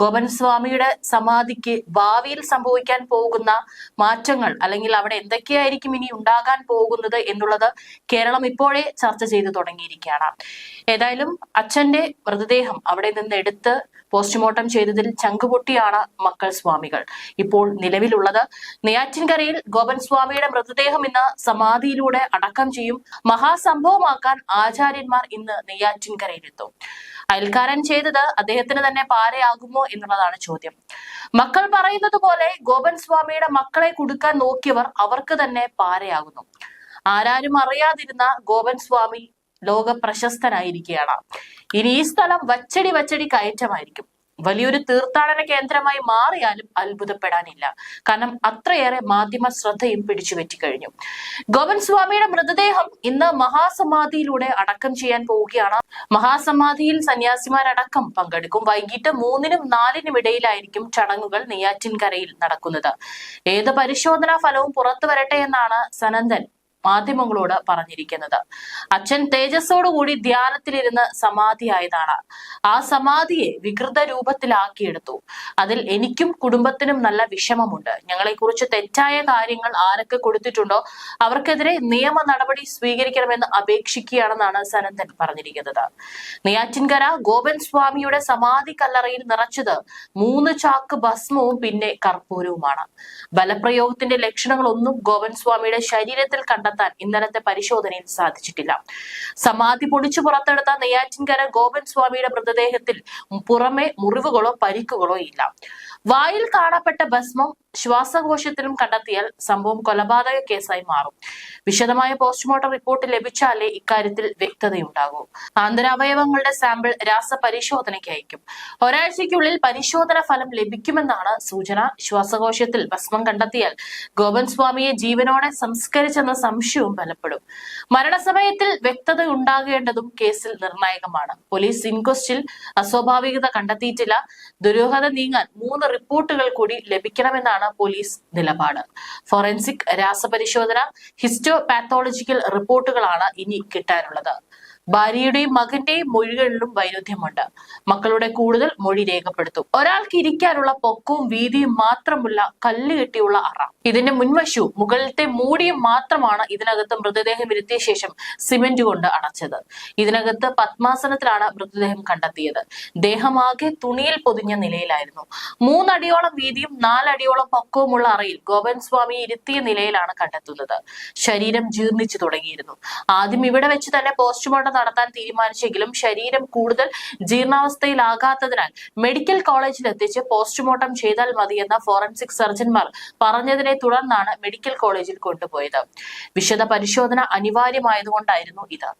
ഗോപൻ സ്വാമിയുടെ സമാധിക്ക് ഭാവിയിൽ സംഭവിക്കാൻ പോകുന്ന മാറ്റങ്ങൾ അല്ലെങ്കിൽ അവിടെ എന്തൊക്കെയായിരിക്കും ഇനി ഉണ്ടാകാൻ പോകുന്നത് എന്നുള്ളത് കേരളം ഇപ്പോഴേ ചർച്ച ചെയ്തു തുടങ്ങിയിരിക്കുകയാണ്. ഏതായാലും അച്ഛന്റെ മൃതദേഹം അവിടെ നിന്ന് എടുത്ത് പോസ്റ്റ്മോർട്ടം ചെയ്തതിൽ ചങ്കുപൊട്ടിയാണ് മക്കൾ സ്വാമികൾ. ഇപ്പോൾ നിലവിലുള്ളത് നെയ്യാറ്റിൻകരയിൽ ഗോപൻ സ്വാമിയുടെ മൃതദേഹം ഇന്ന് സമാധിയിലൂടെ അടക്കം ചെയ്യും മഹാസംഭവമാക്കാൻ ആചാര്യന്മാർ ഇന്ന് നെയ്യാറ്റിൻകരയിലെത്തും. അയൽക്കാരൻ ചെയ്തത് അദ്ദേഹത്തിന് തന്നെ പാരയാകുമോ എന്നുള്ളതാണ് ചോദ്യം. മക്കൾ പറയുന്നത് പോലെ ഗോപൻ സ്വാമിയുടെ മക്കളെ കൊടുക്കാൻ നോക്കിയവർ അവർക്ക് തന്നെ പാരയാകുന്നു. ആരാരും അറിയാതിരുന്ന ഗോപൻ സ്വാമി ലോക പ്രശസ്തനായിരിക്കുകയാണ് ഇനി ഈ സ്ഥലം വച്ചടി വച്ചടി കയറ്റമായിരിക്കും. വലിയൊരു തീർത്ഥാടന കേന്ദ്രമായി മാറിയാലും അത്ഭുതപ്പെടാനില്ല. കാരണം അത്രയേറെ മാധ്യമ ശ്രദ്ധയും പിടിച്ചുപറ്റി കഴിഞ്ഞു. ഗോപൻ സ്വാമിയുടെ മൃതദേഹം ഇന്ന് മഹാസമാധിയിലൂടെ അടക്കം ചെയ്യാൻ പോവുകയാണ്. മഹാസമാധിയിൽ സന്യാസിമാരടക്കം പങ്കെടുക്കും. വൈകിട്ട് മൂന്നിനും നാലിനും ഇടയിലായിരിക്കും ചടങ്ങുകൾ നെയ്യാറ്റിൻകരയിൽ നടക്കുന്നത്. ഏത് പരിശോധനാ ഫലവും പുറത്തു വരട്ടെ എന്നാണ് സനന്ദൻ മാധ്യമങ്ങളോട് പറഞ്ഞിരിക്കുന്നത്. അച്ഛൻ തേജസ്സോടുകൂടി ധ്യാനത്തിലിരുന്ന് സമാധിയായതാണ്. ആ സമാധിയെ വികൃത രൂപത്തിലാക്കിയെടുത്തു. അതിൽ എനിക്കും കുടുംബത്തിനും നല്ല വിഷമമുണ്ട്. ഞങ്ങളെക്കുറിച്ച് തെറ്റായ കാര്യങ്ങൾ ആരൊക്കെ കൊടുത്തിട്ടുണ്ടോ അവർക്കെതിരെ നിയമ നടപടി സ്വീകരിക്കണമെന്ന് അപേക്ഷിക്കുകയാണെന്നാണ് സനന്ദൻ പറഞ്ഞിരിക്കുന്നത്. നെയ്യാറ്റിൻകര ഗോപൻ സ്വാമിയുടെ സമാധി കല്ലറയിൽ നിറച്ചത് മൂന്ന് ചാക്ക് ഭസ്മവും പിന്നെ കർപ്പൂരവുമാണ്. ബലപ്രയോഗത്തിന്റെ ലക്ഷണങ്ങളൊന്നും ഗോപൻ സ്വാമിയുടെ ശരീരത്തിൽ കണ്ടെത്താൻ ഇന്നലത്തെ പരിശോധനയിൽ സാധിച്ചിട്ടില്ല. സമാധി പൊളിച്ചു പുറത്തെടുത്ത നെയ്യാറ്റിൻകര ഗോപൻ സ്വാമിയുടെ മൃതദേഹത്തിൽ പുറമെ മുറിവുകളോ പരിക്കുകളോ ഇല്ല. വായിൽ കാണപ്പെട്ട ഭസ്മം ശ്വാസകോശത്തിലും കണ്ടെത്തിയാൽ സംഭവം കൊലപാതക കേസായി മാറും. വിശദമായ പോസ്റ്റ്മോർട്ടം റിപ്പോർട്ട് ലഭിച്ചാലേ ഇക്കാര്യത്തിൽ വ്യക്തതയുണ്ടാകൂ. ആന്തരാവയവങ്ങളുടെ സാമ്പിൾ രാസപരിശോധനയ്ക്ക് അയക്കും ഒരാഴ്ചയ്ക്കുള്ളിൽ പരിശോധന ഫലം ലഭിക്കുമെന്നാണ് സൂചന. ശ്വാസകോശത്തിൽ ഭസ്മം കണ്ടെത്തിയാൽ ഗോപൻ സ്വാമിയെ ജീവനോടെ സംസ്കരിച്ചെന്ന സംശയവും ബലപ്പെടും. മരണസമയത്തിൽ വ്യക്തത ഉണ്ടാകേണ്ടതും കേസിൽ നിർണായകമാണ്. പോലീസ് ഇൻക്വസ്റ്റിൽ അസ്വാഭാവികത കണ്ടെത്തിയിട്ടില്ല. ദുരൂഹത നീങ്ങാൻ മൂന്ന് റിപ്പോർട്ടുകൾ കൂടി ലഭിക്കണമെന്നാണ് പോലീസ് നിലപാട്. ഫോറൻസിക് രാസപരിശോധന ഹിസ്റ്റോ പാത്തോളജിക്കൽ റിപ്പോർട്ടുകളാണ് ഇനി കിട്ടാനുള്ളത്. ഭാര്യയുടെയും മകന്റെയും മൊഴികളിലും വൈരുദ്ധ്യമുണ്ട്. മക്കളുടെ കൂടുതൽ മൊഴി രേഖപ്പെടുത്തും. ഒരാൾക്ക് ഇരിക്കാനുള്ള പൊക്കവും വീതിയും മാത്രമുള്ള കല്ല് കെട്ടിയുള്ള അറ. ഇതിന്റെ മുൻവശവും മുകളിലത്തെ മൂടിയും മാത്രമാണ് ഇതിനകത്ത് മൃതദേഹം ഇരുത്തിയ ശേഷം സിമെന്റ് കൊണ്ട് അടച്ചത്. ഇതിനകത്ത് പത്മാസനത്തിലാണ് മൃതദേഹം കണ്ടെത്തിയത്. ദേഹമാകെ തുണിയിൽ പൊതിഞ്ഞ നിലയിലായിരുന്നു. മൂന്നടിയോളം വീതിയും നാലടിയോളം പൊക്കവുമുള്ള അറയിൽ ഗോപൻ സ്വാമി ഇരുത്തിയ നിലയിലാണ് കണ്ടെത്തുന്നത്. ശരീരം ജീർണിച്ചു തുടങ്ങിയിരുന്നു. ആദ്യം ഇവിടെ വെച്ച് തന്നെ പോസ്റ്റ്മോർട്ടം നടത്താൻ തീരുമാനിച്ചെങ്കിലും ശരീരം കൂടുതൽ ജീർണാവസ്ഥയിലാകാത്തതിനാൽ മെഡിക്കൽ കോളേജിൽ എത്തിച്ച് പോസ്റ്റ്മോർട്ടം ചെയ്താൽ മതിയെന്ന ഫോറൻസിക് സർജൻമാർ പറഞ്ഞതിനെ തുടർന്നാണ് മെഡിക്കൽ കോളേജിൽ കൊണ്ടുപോയത്. വിശദ പരിശോധന അനിവാര്യമായതുകൊണ്ടായിരുന്നു ഇത്.